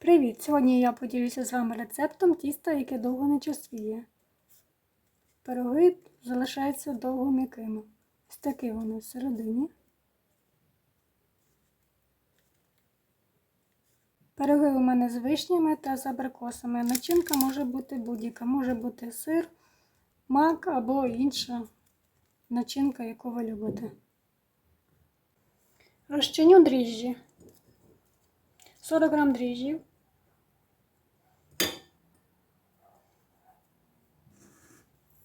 Привіт! Сьогодні я поділюся з вами рецептом тіста, яке довго не черствіє. Пироги залишаються довго м'якими. Ось такі вони всередині. Пироги у мене з вишнями та з абрикосами. Начинка може бути будь-яка, може бути сир, мак або інша начинка, яку ви любите. Розчиню дріжджі. 40 грам дріжджів.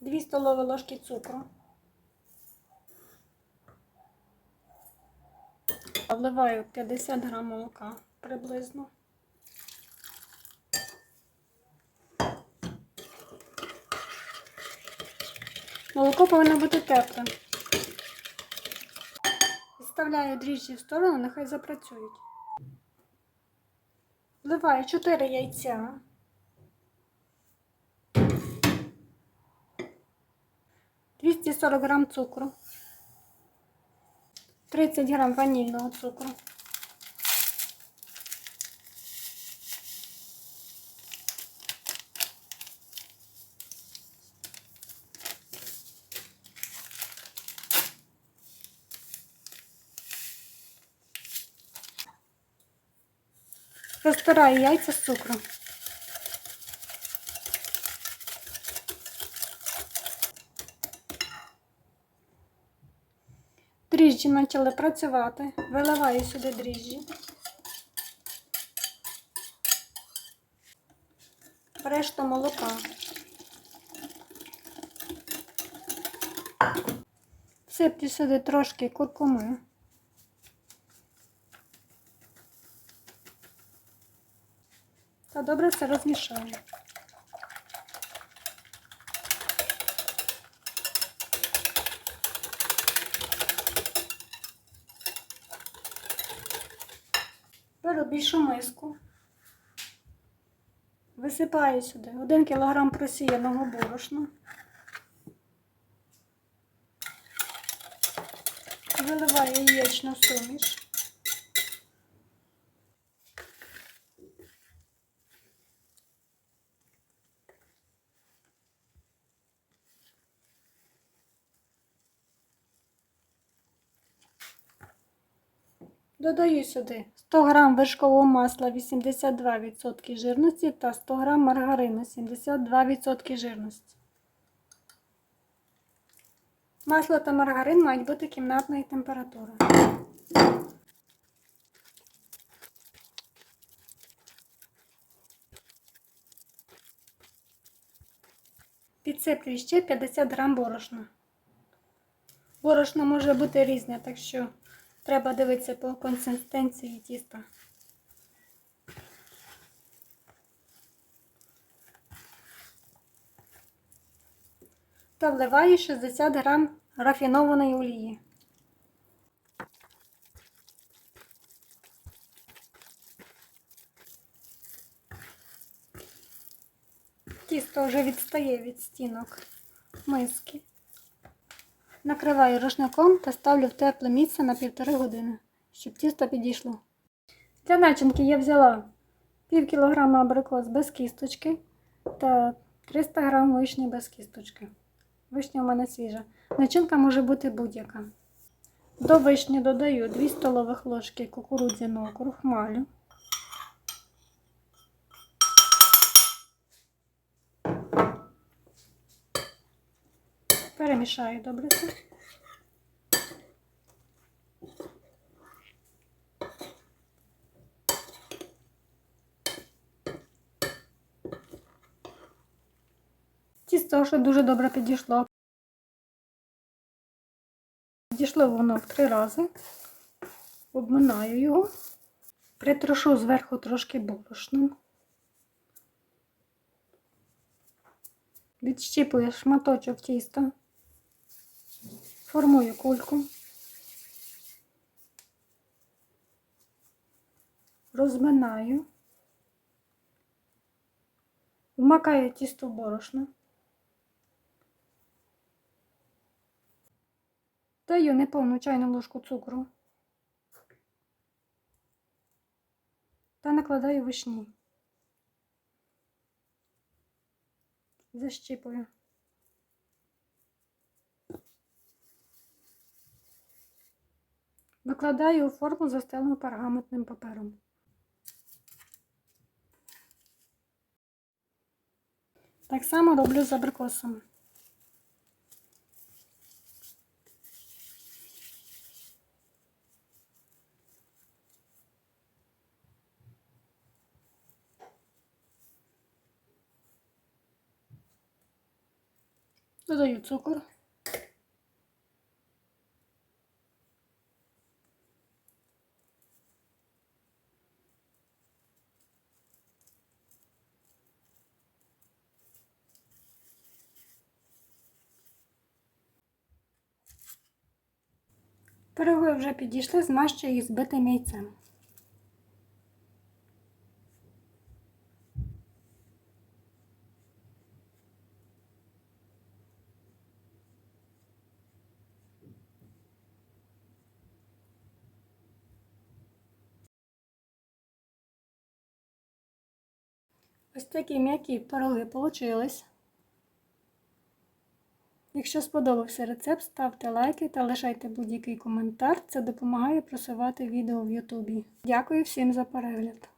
Дві столові ложки цукру. Вливаю 50 грам молока приблизно. Молоко повинно бути тепле. Відставляю дріжджі в сторону, нехай запрацюють. Вливаю 4 яйця. Двісті сорок грам цукру. 30 грам ванільного цукру. Розтираю яйця з цукром. Дріжджі почали працювати. Виливаю сюди дріжджі. Решту молока. Всиплю сюди трошки куркуми. Та добре все розмішаю. Беру більшу миску. Висипаю сюди 1 кг просіяного борошна. Виливаю яєчну суміш. Додаю сюди 100 г вершкового масла 82% жирності та 100 г маргарину 72% жирності. Масло та маргарин мають бути кімнатної температури. Підсиплю ще 50 г борошна. Борошно може бути різне, так що Треба дивитися по консистенції тіста. Та вливаю 60 грам рафінованої олії. Тісто вже відстає від стінок миски. Накриваю рушником та ставлю в тепле місце на півтори години, щоб тісто підійшло. Для начинки я взяла пів кілограма абрикос без кісточки та 300 г вишні без кісточки. Вишня у мене свіжа. Начинка може бути будь-яка. До вишні додаю 2 столових ложки кукурудзяного крухмалю. Перемішаю добре. Тісто вже дуже добре підійшло. Підійшло воно в три рази. Обминаю його, притрошу зверху трошки борошном. Відщіпую шматочок тіста, формую кульку, розминаю, вмакаю тісто в борошно, даю неповну чайну ложку цукру та накладаю вишні. Защіпую. Викладаю у форму застелену пергаментним папером. Так само роблю з абрикосами. Додаю цукор. Пироги вже підійшли, змащую їх збитим яйцем. Ось такі м'які пироги получились. Якщо сподобався рецепт, ставте лайки та лишайте будь-який коментар. Це допомагає просувати відео в Ютубі. Дякую всім за перегляд!